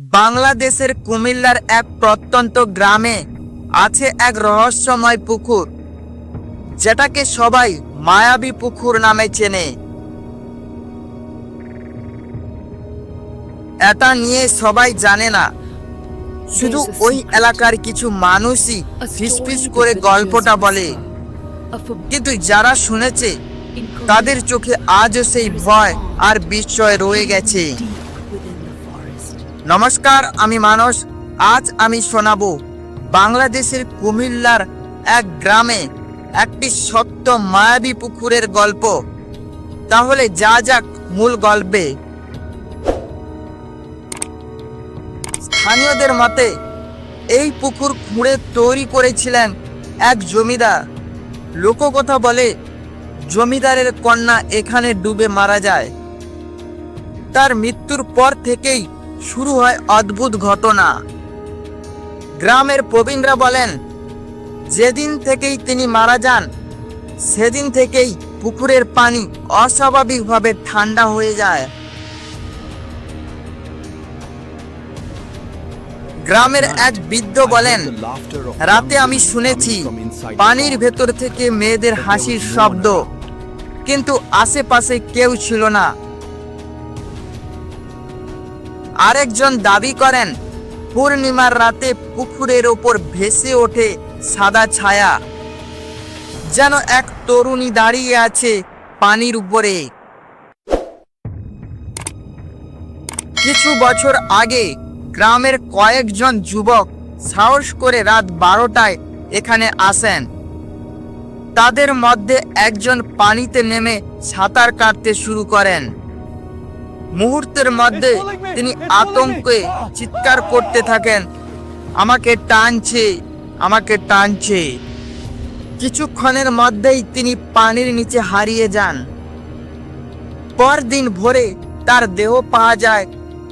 বাংলাদেশের কুমিল্লার এক প্রত্যন্ত গ্রামে আছে এক রহস্যময় পুকুর যেটাকে সবাই মায়াবী পুকুর নামে চেনে। এটা নিয়ে সবাই জানে না। শুধু ওই এলাকার কিছু মানুষই ফিসফিস করে গল্পটা বলে। কিন্তু যারা শুনেছে তাদের চোখে আজও সেই ভয় আর বিস্ময় রয়ে গেছে। নমস্কার, আমি মানস। আজ আমি শোনাবো বাংলাদেশের কুমিল্লার এক গ্রামে একটি সত্য মায়াবী পুকুরের গল্প। তাহলে যা যাক মূল গল্পে। স্থানীয়দের মতে, এই পুকুর খুঁড়ে তৈরি করেছিলেন এক জমিদার। লোককথা বলে, জমিদারের কন্যা এখানে ডুবে মারা যায়। তার মৃত্যুর পর থেকেই শুরু হয় অদ্ভুত ঘটনা। গ্রামের প্রবীণরা বলেন যেদিন থেকেই তিনি মারা যান সেদিন থেকেই পুকুরের পানি অস্বাভাবিকভাবে ঠান্ডা হয়ে যায়। গ্রামের এক বৃদ্ধ বলেন রাতে আমি শুনেছি পানির ভেতর থেকে মেয়েদের হাসির শব্দ। কিন্তু আশেপাশে কেউ ছিল না। আরেকজন দাবি করেন, পূর্ণিমার রাতে পুকুরের ওপর ভেসে ওঠে সাদা ছায়া। যেন এক তরুণী দাঁড়িয়ে আছে পানির উপরে। কিছু বছর আগে গ্রামের কয়েকজন যুবক সাহস করে রাত বারোটায় এখানে আসেন। তাদের মধ্যে একজন পানিতে নেমে সাঁতার কাটতে শুরু করেন। মুহূর্তের মধ্যে তিনি আতঙ্কে চিৎকার করতে থাকেন। আমাকে টানছে আমাকে টানছে। কিছুক্ষণের মধ্যেই তিনি পানির নিচে হারিয়ে যান। পরদিন ভোরে তার দেহ পাওয়া যায়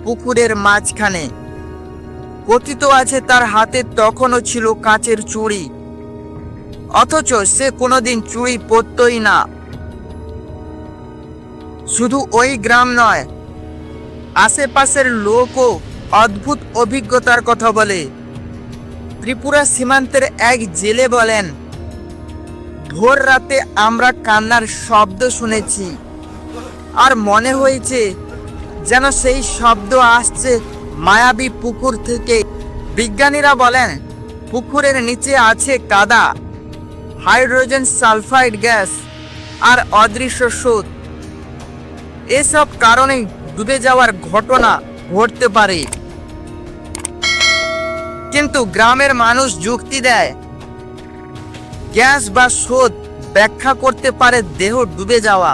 পুকুরের মাঝখানে। কথিত আছে তার হাতে তখনও ছিল কাঁচের চুড়ি। অথচ সে কোনোদিন চুড়ি পরতই না। শুধু ওই গ্রাম নয় আশেপাশের লোকও অদ্ভুত অভিজ্ঞতার কথা বলে। ত্রিপুরা সীমান্তের এক জেলে বলেন, ভোর রাতে আমরা কান্নার শব্দ শুনেছি। আর মনে হয়েছে যেন সেই শব্দ আসছে মায়াবী পুকুর থেকে। বিজ্ঞানীরা বলেন, পুকুরের নিচে আছে কাদা, হাইড্রোজেন সালফাইড গ্যাস আর অদৃশ্য সুদ এসব কারণেই ডুবে যাওয়ার ঘটনা ঘটতে পারে। কিন্তু গ্রামের মানুষ যুক্তি দেয়, গ্যাস বা স্রোত ব্যাখ্যা করতে পারে দেহ ডুবে যাওয়া।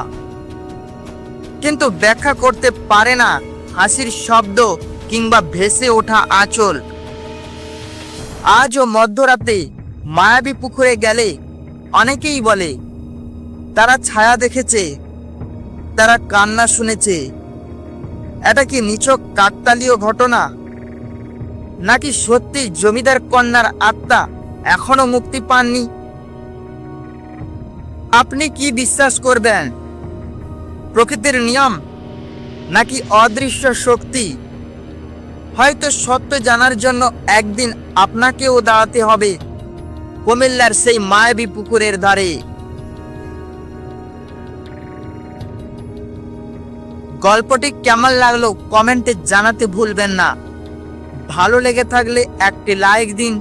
কিন্তু ব্যাখ্যা করতে পারে না হাসির শব্দ কিংবা ভেসে ওঠা আঁচল। আজও মধ্যরাতে মায়াবী পুকুরে গেলে অনেকেই বলে, তারা ছায়া দেখেছে, তারা কান্না শুনেছে। এটা কি নিছক কাকতালীয় ঘটনা? নাকি সত্যি জমিদার কন্যার আত্মা এখনও মুক্তি পাননি? আপনি কি বিশ্বাস করবেন? প্রকৃতির নিয়ম? নাকি অদৃশ্য শক্তি? হয়তো সত্য জানার জন্য একদিন আপনাকেও দাঁড়াতে হবে কুমিল্লার সেই মায়াবী পুকুরের ধারে। গল্পটি কেমন লাগল কমেন্টে জানাতে ভুলবেন না। ভালো লেগে থাকলে একটি লাইক দিন,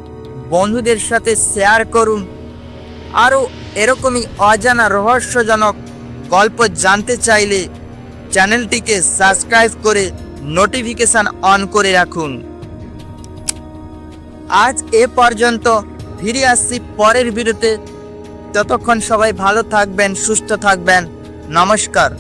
বন্ধুদের সাথে শেয়ার করুন। আরও এরকমই অজানা রহস্যজনক গল্প জানতে চাইলে চ্যানেলটিকে সাবস্ক্রাইব করে নোটিফিকেশন অন করে রাখুন। আজ এ পর্যন্ত, ফিরে আসছি পরের ভিডিওতে। ততক্ষণ সবাই ভালো থাকবেন, সুস্থ থাকবেন। নমস্কার।